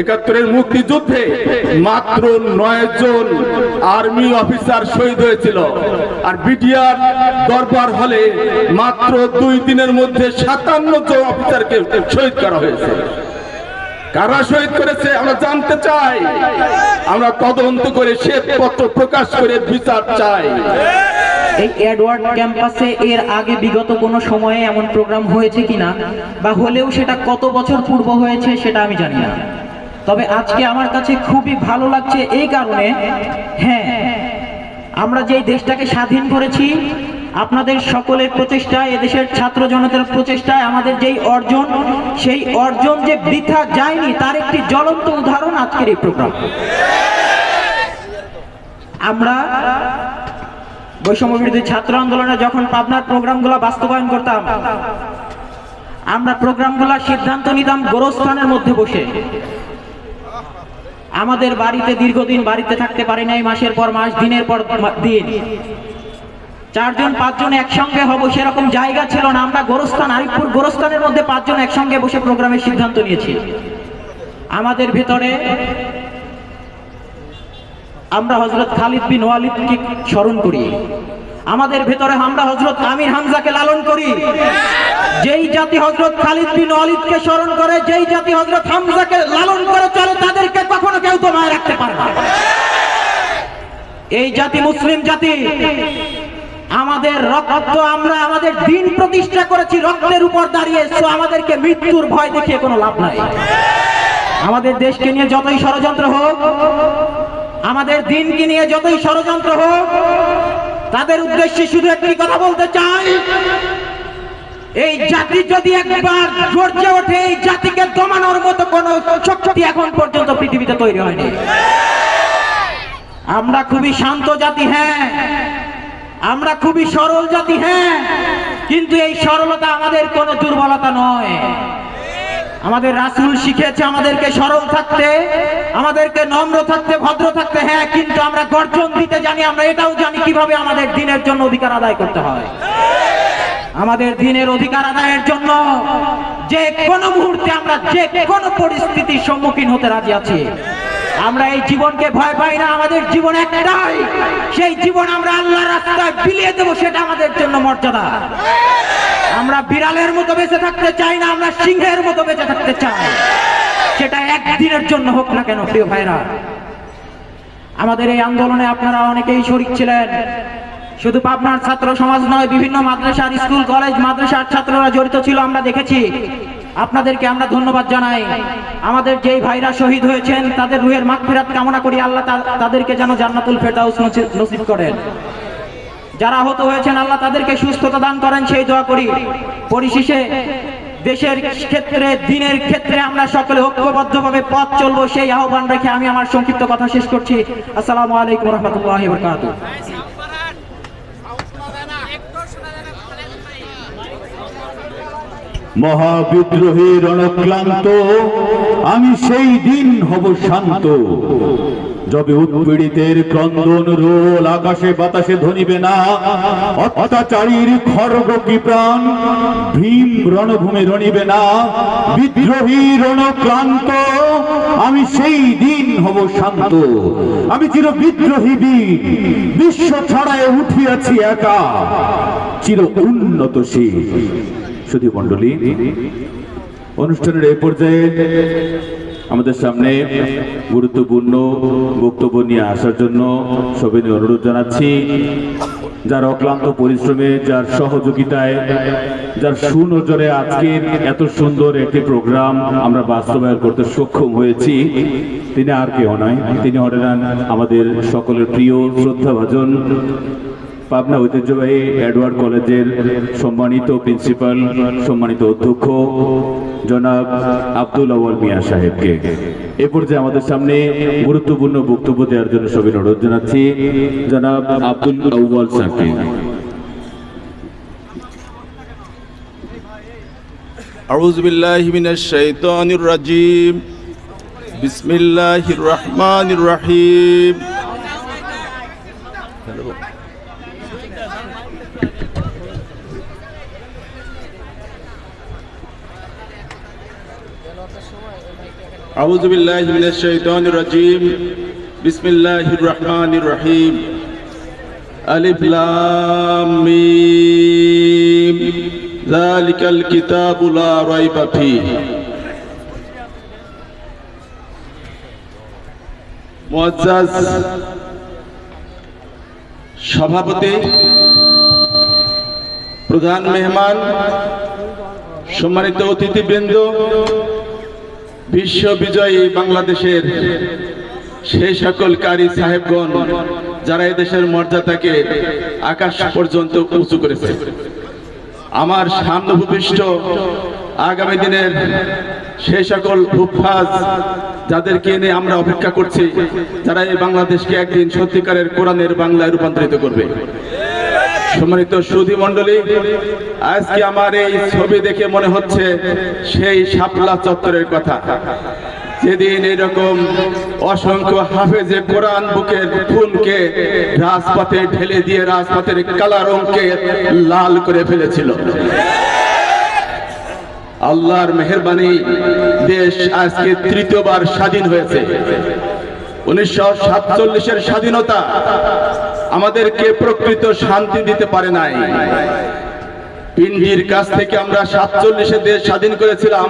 একাত্তরের মুক্তিযুদ্ধে মাত্র নয় জন আর্মি অফিসার শহীদ হয়েছিল। আর বিটিআর দরবার হলে মাত্র দুই দিনের মধ্যে সাতান্ন জন অফিসারকে শহীদ করা হয়েছে। কারা শহীদ করেছে আমরা জানতে চাই। আমরা তদন্ত করে শ্বেতপত্র প্রকাশ করে বিচার চাই। এই এডওয়ার্ড ক্যাম্পাসে এর আগে বিগত কোনো সময়ে এমন প্রোগ্রাম হয়েছে কিনা? বা হলেও সেটা কত বছর পূর্ব হয়েছে সেটা আমি জানি না। তবে আজকে আমার কাছে খুবই ভালো লাগছে এই কারণে হ্যাঁ আমরা যেই দেশটাকে স্বাধীন করেছি, আপনাদের সকলের প্রচেষ্টায়, এদেশের ছাত্র জনতার প্রচেষ্টায়, আমাদের যেই অর্জন, সেই অর্জন যে বৃথা যায়নি, তার একটি জ্বলন্ত উদাহরণ আজকের এই প্রোগ্রাম। আমরা বৈষম্য বিরোধী ছাত্র আন্দোলনে যখন পাবনার প্রোগ্রামগুলো বাস্তবায়ন করতাম, আমরা প্রোগ্রামগুলো সিদ্ধান্ত নিতাম গোরস্থানের মধ্যে বসে। আমাদের বাড়িতে দীর্ঘদিন বাড়িতে থাকতে পারি নাই, মাসের পর মাস, দিনের পর দিন। চারজন, পাঁচজন একসঙ্গে হব সেরকম জায়গা ছিল না। আমরা গোরস্থান, আরিফপুর গোরস্থানের মধ্যে পাঁচজন একসঙ্গে বসে প্রোগ্রামের সিদ্ধান্ত নিয়েছি। আমাদের ভেতরে আমরা হজরত খালিদ বিন ওয়ালিদকে স্মরণ করি। আমাদের ভেতরে আমরা হজরত আমির হামজাকে লালন করি। যেই জাতি হজরত খালিদ বিন ওয়ালিদকে স্মরণ করে, যেই জাতি হজরত হামজাকে লালন করে চলে, তাদেরকে কখনো কেউ তো মায় রাখতে পারে না। এই জাতি মুসলিম জাতি, আমাদের রক্ত আমরা আমাদের দিন প্রতিষ্ঠা করেছি, রক্তের উপর দাঁড়িয়ে আমাদেরকে মৃত্যুর ভয় দেখিয়ে কোনো লাভ নাই। আমাদের দেশকে নিয়ে যতই ষড়যন্ত্র হোক, আমাদের দিনকে নিয়ে যতই ষড়যন্ত্র হোক তাদের উদ্দেশ্যে শুধু একটি কথা বলতে চাই। এই জাতি যদি একবার গর্জে ওঠে, এই জাতিকে দমানোর মতো কোন শক্তি এখন পর্যন্ত পৃথিবীতে তৈরি হয়নি। আমরা খুবই শান্ত জাতি হ্যাঁ। আমরা খুবই সরল জাতি হ্যাঁ। কিন্তু এই সরলতা আমাদের কোনো দুর্বলতা নয়। আমাদের রাসূল শিখেছে আমাদেরকে সরল থাকতে, আমাদেরকে নম্র থাকতে, ভদ্র থাকতে। হ্যাঁ কিন্তু আমরা গর্জন দিতে জানি, আমরা এটাও জানি কীভাবে আমাদের দিনের জন্য অধিকার আদায় করতে হয়। আমাদের দিনের অধিকার আদায়ের জন্য যে কোনো মুহূর্তে আমরা যে কোনো পরিস্থিতির সম্মুখীন হতে রাজি আছি। আমরা এই জীবনকে ভয় পাই না, আমাদের জীবন একটাই। সেই জীবন আমরা আল্লাহ রাস্তায় বিলিয়ে দেবো, সেটা আমাদের জন্য মর্যাদা। আমরা বিড়ালের মতো বেঁচে থাকতে চাই না, আমরা সিংহের মতো বেঁচে থাকতে চাই। সেটা একদিনের জন্য হোক না কেন, প্রিয় ভাইরা। আমাদের এই আন্দোলনে আপনারা অনেকেই শরিক ছিলেন। শুধু পাবনার ছাত্র সমাজ নয়, বিভিন্ন মাদ্রাসার স্কুল, কলেজ, মাদ্রাসার ছাত্ররা জড়িত ছিল, আমরা দেখেছি। আপনাদেরকে আমরা ধন্যবাদ জানাই। আমাদের যেই ভাইরা শহীদ হয়েছেন, তাদের রুহের মাগফিরাত কামনা করি, আল্লাহ তাদেরকে যেন জান্নাতুল ফেরদাউস নসিব করেন। যারা আহত হয়েছেন, আল্লাহ তাদেরকে সুস্থতা দান করেন, সেই দোয়া করি। পরিশেষে দেশের ক্ষেত্রে, দিনের ক্ষেত্রে আমরা সকলে ঐক্যবদ্ধভাবে পথ চলবো, সেই আহ্বান রেখে আমি আমার সংক্ষিপ্ত কথা শেষ করছি। আসসালামু আলাইকুম রহমতুল্লাহ বরকাতুহ মহাবিদ্রোহী রণক্লান্ত, আমি সেই দিন হব শান্ত। যবে উৎপীড়িতের ক্রন্দন রোল, আকাশে বাতাসে ধনিবে না। অত্যাচারীর খর্গ কি প্রাণ? ভীম রণভূমে রণিবে না। বিদ্রোহী রণক্লান্ত আমি সেই দিন হব শান্ত। আমি চির বিদ্রোহী বীর বিশ্ব ছড়ায় উঠিয়াছি একা। চির উন্নতশীল সুধী মণ্ডলী, অনুষ্ঠানের এই পর্যায়ে আমাদের সামনে গুরুত্বপূর্ণ বক্তব্য নিয়ে আসার জন্য সবাই অনুরোধ জানাচ্ছি। যার অক্লান্ত পরিশ্রমে, যার সহযোগিতায়, যার সুনজরে আজকের এত সুন্দর একটি প্রোগ্রাম আমরা বাস্তবায়ন করতে সক্ষম হয়েছি। তিনি আর কেউ নয়, তিনি হলেন আমাদের সকলের প্রিয় শ্রদ্ধাভাজন পাবনা ঐতিহ্যবাহী এডওয়ার্ড কলেজের সম্মানিত প্রিন্সিপাল সম্মানিত অধ্যক্ষ জনাব আব্দুল আওয়াল মিয়া সাহেবকে এ পর্যায়ে আমাদের সামনে গুরুত্বপূর্ণ বক্তব্য দেওয়ার জন্য সবাই অনুরোধ জানাচ্ছি জনাব আব্দুল আউয়াল স্যারকে أعوذ بالله من الشيطان الرجيم بسم الله الرحمن الرحيم أعوذ بالله من الشيطان الرجيم بسم الله الرحمن الرحيم ألف لام ميم ذلك الكتاب لا ريب فيه মুআজ্জাজ সভাপতি প্রধান মেহমান সম্মানিত অতিথিবৃন্দ বিশ্ব বিজয়ী বাংলাদেশের সেই সকল কারি সাহেবগণ যারা এদেশের মর্যাদাকে আকাশ পর্যন্ত উঁচু করেছে। আমার সামনে ভূপৃষ্ঠ আগামী দিনের সেই সকল হুফাজ যাদেরকে নিয়ে আমরা অপেক্ষা করছি, যারা এই বাংলাদেশকে একদিন সত্যিকারের কোরআনের বাংলায় রূপান্তরিত করবে। সম্মানিত সুধী মণ্ডলী, আজকে আমার এই ছবি দেখে মনে হচ্ছে সেই শাপলা চত্বরের কথা। যেদিন এরকম অসংখ্য হাফেজে কোরআন বুকের ফুলকে রাজপথে ঢেলে দিয়ে রাজপথের কালা রঙকে লাল করে ফেলেছিল। আল্লাহর মেহরবানি দেশ আজকে তৃতীয়বার স্বাধীন হয়েছে। উনিশশো সাতচল্লিশের স্বাধীনতা আমাদেরকে প্রকৃত শান্তি দিতে পারে নাই। পিন্ডির কাছ থেকে আমরা সাতচল্লিশে দেশ স্বাধীন করেছিলাম।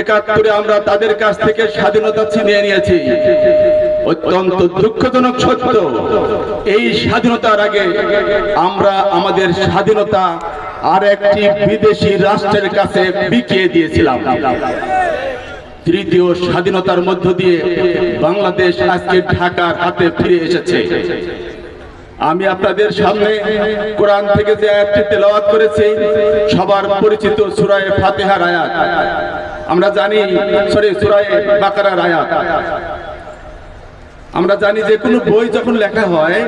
একাত্তরে আমরা তাদের কাছ থেকে স্বাধীনতা ছিনিয়ে নিয়েছি। অত্যন্ত দুঃখজনক সত্য, এই স্বাধীনতার আগে আমরা আমাদের স্বাধীনতা আর একটি বিদেশি রাষ্ট্রের কাছে বিকিয়ে দিয়েছিলাম। তৃতীয় স্বাধীনতার মধ্য দিয়ে বাংলাদেশ আজকে ঢাকার হাতে ফিরে এসেছে। আমি আপনাদের সামনে কোরআন থেকে যে আয়াতটি তেলাওয়াত করেছি, সবার পরিচিত সুরায় ফাতেহার আয়াত। আমরা জানি সরি, সুরায় বাকারার আয়াত। আমরা জানি যে কোনো বই যখন লেখা হয়,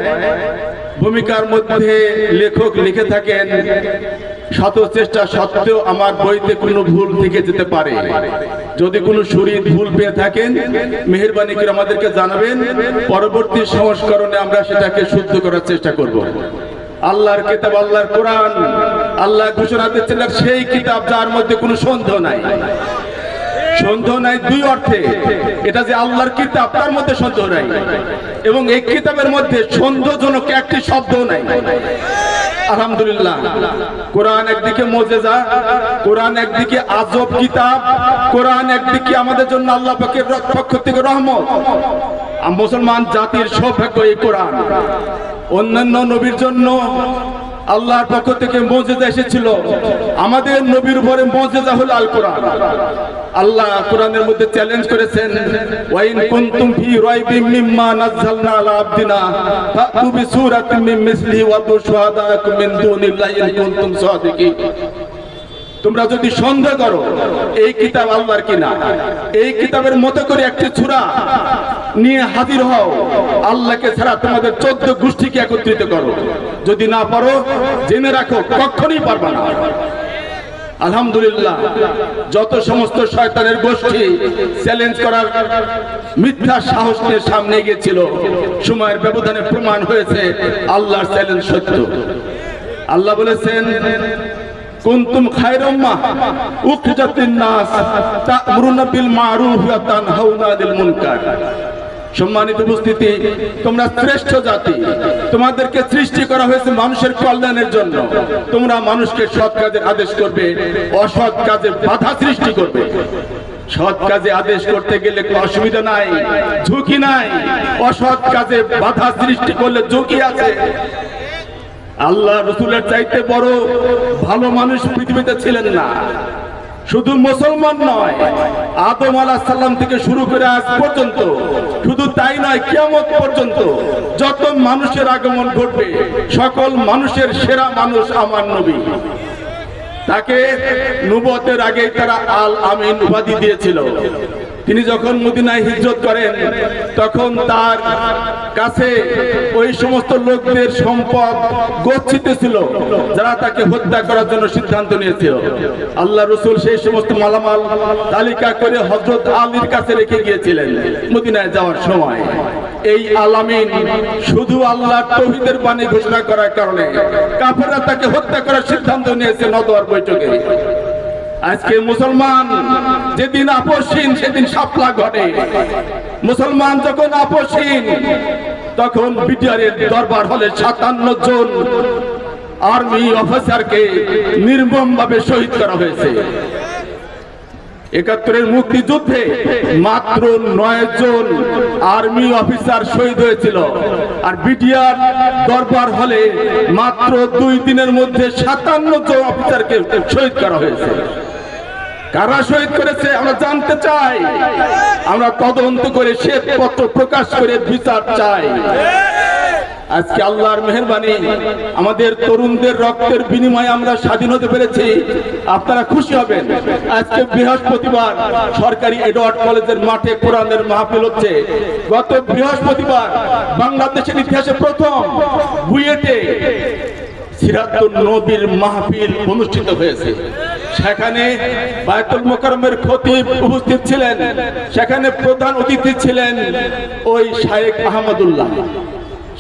ভূমিকার মধ্যে লেখক লিখে থাকেন, শত চেষ্টা সত্ত্বেও আমার বইতে কোনো ভুল থেকে যেতে পারে। যদি কোনো শরীর ভুল পেয়ে থাকেন, মেহরবানি করে আমাদেরকে জানাবেন, পরবর্তী সংস্করণে আমরা সেটাকে শুদ্ধ করার চেষ্টা করব। আল্লাহর কিতাব, আল্লাহর কোরআন, আল্লাহ ঘোষণা দিচ্ছেন সেই কিতাব যার মধ্যে কোনো সন্দেহ নাই। সন্দেহ নাই দুই অর্থে। এটা যে আল্লাহর কিতাব, তার মধ্যে সন্দেহ নাই। এবং এই কিতাবের মধ্যে সন্দেহজনক একটি শব্দ নাই। আলহামদুলিল্লাহ। কোরআন একদিকে মোজেজা, কোরআন একদিকে আজব কিতাব, কোরআন একদিকে আমাদের জন্য আল্লাহ পাকের পক্ষ থেকে রহমত। মুসলমান জাতির সৌভাগ্য এই কোরআন। অন্যান্য নবীর জন্য আল্লাহর পক্ষ থেকে মজেজা এসেছিল। আমাদের নবীর উপরে মজেজা হল আল কোরআন। আল্লাহ কোরআনের মধ্যে চ্যালেঞ্জ করেছেন, ওয়াইন কুনতুম ফি রাইবিম মিম্মা নাযালনা আলা আবদিনা ফাতু বিসূরাতিন মিন মিসলিহি ওয়া তুশুহাদাকুম মিন দুনিল্লাহি ইন কুনতুম সাদিকিন। তোমরা যদি সন্দেহ করো, এই কিতাব আল্লাহর কিনা? এই কিতাবের মতো করে একটি ছুরা নিয়ে হাজির হও। আল্লাহকে ছাড়া তোমাদের চোদ্দ গোষ্ঠীকে একত্রিত করো। যদি না পারো, জেনে রাখো, কখনই পারবে না। আলহামদুলিল্লাহ, যত সমস্ত শয়তানের গোষ্ঠী চ্যালেঞ্জ করার মিথ্যা সাহস নিয়ে সামনে গিয়েছিল, সময়ের ব্যবধানে প্রমাণ হয়েছে, আল্লাহর চ্যালেঞ্জ সত্য। আল্লাহ বলেছেন কুনতুম খায়রা উম্মাহ উখরিজাতিন নাস তা'মুরুনা বিল মারুফ ওয়া তানহাউনা আনিল মুনকার। সম্মানিত উপস্থিতি, তোমরা শ্রেষ্ঠ জাতি। তোমাদেরকে সৃষ্টি করা হয়েছে মানুষের কল্যাণের জন্য। তোমরা মানুষকে সৎ কাজের আদেশ করবে, অসৎ কাজে বাধা সৃষ্টি করবে। সৎ কাজে আদেশ করতে গেলে কোনো অসুবিধা নাই, ঝুঁকি নাই। অসৎ কাজে বাধা সৃষ্টি করলে ঝুঁকি আছে। আল্লাহ রসুলের চাইতে বড় ভালো মানুষ পৃথিবীতে ছিলেন না। শুধু মুসলমান নয়, আদম সাল্লাম থেকে শুরু করে আজ পর্যন্ত, শুধু তাই নয় কেমন পর্যন্ত যত মানুষের আগমন ঘটবে, সকল মানুষের সেরা মানুষ আমার নবী। তাকে নুবতের আগেই তারা আল আমিন উপাধি দিয়েছিল। তিনি যখন মদিনায় হিজরত করেন, তখন তার কাছে ওই সমস্ত লোকদের সম্পদ গচ্ছিত ছিল, যারা তাকে হত্যা করার জন্য সিদ্ধান্ত নিয়েছিল। আল্লাহ রসুল সেই সমস্ত মালামাল তালিকা করে হজরত আলীর কাছে রেখে গিয়েছিলেন মদিনায় যাওয়ার সময়। এই আলামিন শুধু আল্লাহ তৌহিদের বাণী ঘোষণা করার কারণে কাফেররা তাকে হত্যা করার সিদ্ধান্ত নিয়েছে নদওয়ার বৈঠকে। আজকে মুসলমান যেদিন আপসহীন, সেদিন সাপলা ঘটে। মুসলমান যখন আপসহীন, তখন বিটিআরের দরবার হলে সাতান্ন জন আর্মি অফিসারকে নির্মম ভাবে শহীদ করা হয়েছে। একাত্তরের মুক্তিযুদ্ধে মাত্র নয় জন আর্মি অফিসার শহীদ হয়েছিল। আর বিটিআর দরবার হলে মাত্র দুই দিনের মধ্যে সাতান্ন জন অফিসারকে শহীদ করা হয়েছে। কারা শহীদ করেছে আমরা জানতে চাই। আমরা তদন্ত করে শ্বেতপত্র প্রকাশ করে বিচার চাই। আজকে আল্লাহর মেহরবানি, আমাদের তরুণদের রক্তের বিনিময়ে আমরা স্বাধীন হতে পেরেছি। আপনারা খুশি হবেন? আজকে বৃহস্পতিবার সরকারি এডওয়ার্ড কলেজের মাঠে কোরআনের মাহফিল হচ্ছে। গত বৃহস্পতিবার বাংলাদেশের ইতিহাসে প্রথম বুয়েটে সিরাতুল নবীর মাহফিল অনুষ্ঠিত হয়েছে। সেখানে বায়তুল মোকারমের খতিব উপস্থিত ছিলেন। সেখানে প্রধান অতিথি ছিলেন ওই শায়েখ আহমদুল্লাহ।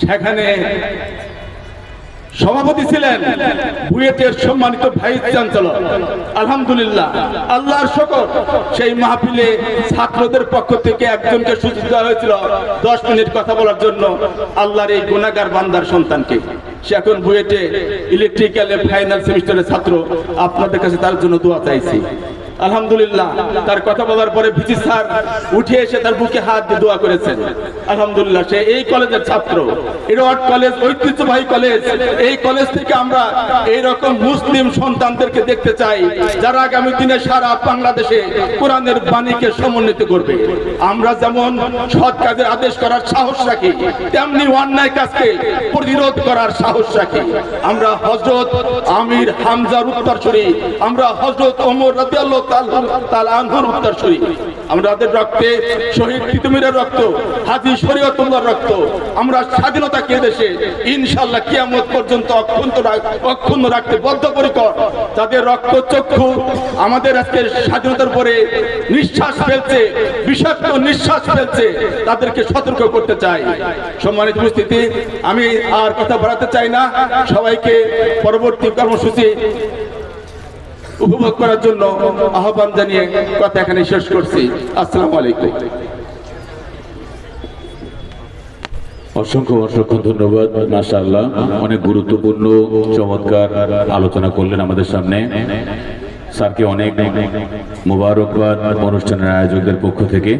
সেখানে সভাপতি ছিলেন বুয়েটের সম্মানিত ভাইস চ্যান্সেলর। আলহামদুলিল্লাহ, আল্লাহর শকর, সেই মাহফিলে ছাত্রদের পক্ষ থেকে একজনকে সুযোগ দেওয়া হয়েছিল। দশ মিনিট কথা বলার জন্য আল্লাহর এই গুণাগার বান্দার সন্তানকে। সে এখন বুয়েটে ইলেকট্রিক্যাল ফাইনাল সেমিস্টারের ছাত্র। আপনাদের কাছে তার জন্য দোয়া চাইছি। আলহামদুলিল্লাহ, তার কথা বলার পরে ভিসি স্যার উঠে এসে তার বুকে হাত দিয়ে দোয়া করেছেন। আলহামদুলিল্লাহ, সে এই কলেজের ছাত্র। এডওয়ার্ড কলেজ, ঐতিহ্যবাহী কলেজ। এই কলেজ থেকে আমরা এই রকম মুসলিম সন্তানদেরকে দেখতে চাই, যারা আগামী দিনে সারা বাংলাদেশে কোরআনের বাণীকে সমন্বিত করবে। আমরা যেমন সৎ কাজের আদেশ করার সাহস রাখি, তেমনি অন্যায় কাজকে প্রতিরোধ করার সাহস রাখি। আমরা হজরত আমির হামজার উত্তরসূরি, আমরা হজরত ওমর রাদিয়াল্লাহু যাদের রক্ত চক্ষু আমাদের আজকে স্বাধীনতার পরে নিঃশ্বাস ফেলছে, বিষাক্ত নিঃশ্বাস ফেলছে, তাদেরকে সতর্ক করতে চাই। সম্মানিত উপস্থিতি, আমি আর কথা বাড়াতে চাই না। সবাইকে পরবর্তী কর্মসূচি উপভোগ করার জন্য আহ্বান জানিয়ে কথা এখানে শেষ করছি। আসসালামু আলাইকুম। অসংখ্য অসংখ্য ধন্যবাদ, মাশাআল্লাহ। অনেক গুরুত্বপূর্ণ, চমৎকার আলোচনা করলেন আমাদের সামনে। স্যারকে অনেক মুবারকবাদ অনুষ্ঠানের আয়োজকদের পক্ষ থেকে।